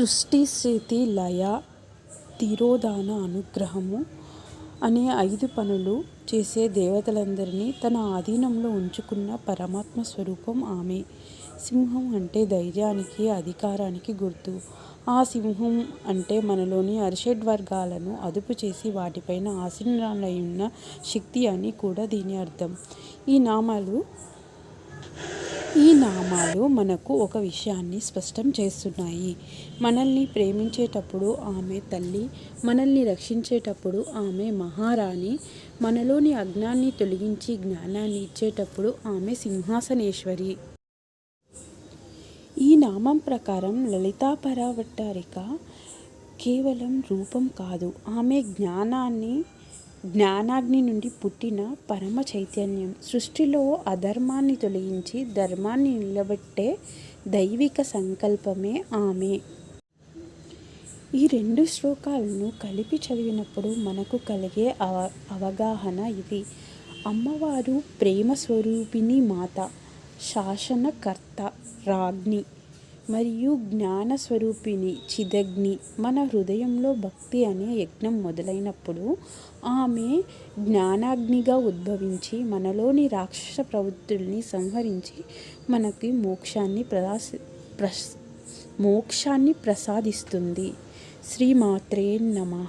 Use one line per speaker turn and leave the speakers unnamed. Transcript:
సృష్టి స్థితి లయ తిరోధాన అనుగ్రహము అనే ఐదు పనులు చేసే దేవతలందరినీ తన ఆధీనంలో ఉంచుకున్న పరమాత్మ స్వరూపం ఆమె. సింహం అంటే ధైర్యానికి అధికారానికి గుర్తు. ఆ సింహం అంటే మనలోని అరిషడ్వర్గాలను అదుపు చేసి వాటిపైన ఆసీనురాలైన శక్తి అని కూడా దీని అర్థం. ఈ నామాలు ఈ నామాలు మనకు ఒక విషయాన్ని స్పష్టం చేస్తున్నాయి. మనల్ని ప్రేమించేటప్పుడు ఆమె తల్లి మనల్ని రక్షించేటప్పుడు ఆమె మహారాణి మనలోని అజ్ఞాన్ని తొలగించి జ్ఞానాన్ని ఇచ్చేటప్పుడు ఆమె సింహాసనేశ్వరి. ఈ నామం ప్రకారం లలితా పరావట్టారిక కేవలం రూపం కాదు. ఆమె జ్ఞానాన్ని జ్ఞానాగ్ని నుండి పుట్టిన పరమ చైతన్యం. సృష్టిలో అధర్మాన్ని తొలగించి ధర్మాన్ని నిలబెట్టే దైవిక సంకల్పమే ఆమె. ఈ రెండు శ్లోకాలను కలిపి చదివినప్పుడు మనకు కలిగే అవ అవగాహన ఇది. అమ్మవారు ప్రేమ స్వరూపిణి మాత శాసనకర్త రాజ్ఞి. మరియు జ్ఞానస్వరూపిణి చిదగ్ని మన హృదయంలో భక్తి అనే యజ్ఞం మొదలైనప్పుడు ఆమె జ్ఞానాగ్నిగా ఉద్భవించి మనలోని రాక్షస ప్రవృత్తుల్ని సంహరించి మనకి మోక్షాన్ని ప్రదాసి ప్రస్ మోక్షాన్ని ప్రసాదిస్తుంది. శ్రీమాత్రే నమ.